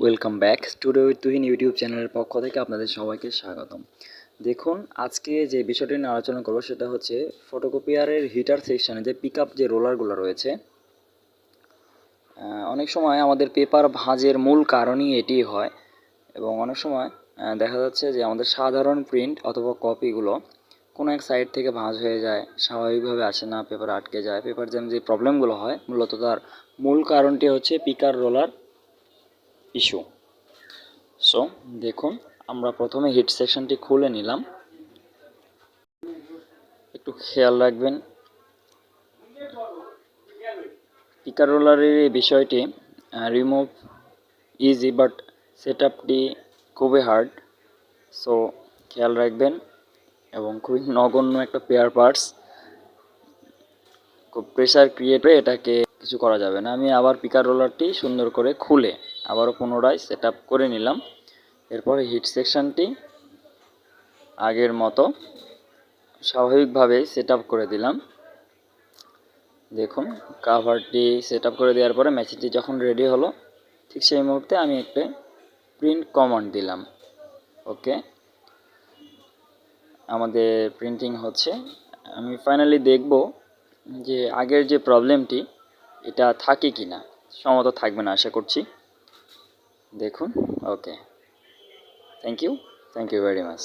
Welcome back today Tuhin YouTube চ্যানেলের পক্ষ থেকে আপনাদের সবাইকে স্বাগতম। দেখুন, আজকে যে বিষয়টি নিয়ে আলোচনা করব সেটা হচ্ছে ফটোকপিয়ারের হিটার সেকশানে যে পিক যে রোলারগুলো রয়েছে। অনেক সময় আমাদের পেপার ভাঁজের মূল কারণই এটি হয় এবং অনেক সময় দেখা যাচ্ছে যে আমাদের সাধারণ প্রিন্ট অথবা কপিগুলো কোনো এক সাইড থেকে ভাঁজ হয়ে যায়, স্বাভাবিকভাবে আসে না পেপার আটকে যায়। পেপার জ্যাম যে প্রবলেমগুলো হয়, মূলত তার মূল কারণটি হচ্ছে পিকার রোলার ইস্যু সো দেখুন, আমরা প্রথমে হিট সেকশনটি খুলে নিলাম। একটু খেয়াল রাখবেন। পিকার রোলারের এই বিষয়টি রিমুভ ইজি বাট সেট আপটি খুবই হার্ড সো খেয়াল রাখবেন, এবং খুবই নগণ্য একটা পেয়ার পার্টস খুব প্রেশার ক্রিয়েট করে এটাকে কিছু করা যাবে না। আমি আবার পিকার রোলারটি সুন্দর করে খুলে আবারও পুনরায় সেট করে নিলাম। এরপরে হিট সেকশনটি আগের মতো স্বাভাবিকভাবে সেট করে দিলাম। দেখুন কাভারটি সেট করে দেওয়ার পরে মেশিনটি যখন রেডি হলো, ঠিক সেই মুহূর্তে আমি একটা প্রিন্ট কমান্ড দিলাম। ওকে আমাদের প্রিন্টিং হচ্ছে। আমি ফাইনালি দেখব যে আগের যে প্রবলেমটি এটা থাকে কি না সম্ভবত থাকবে না, আশা করছি। দেখুন okay thank you thank you very much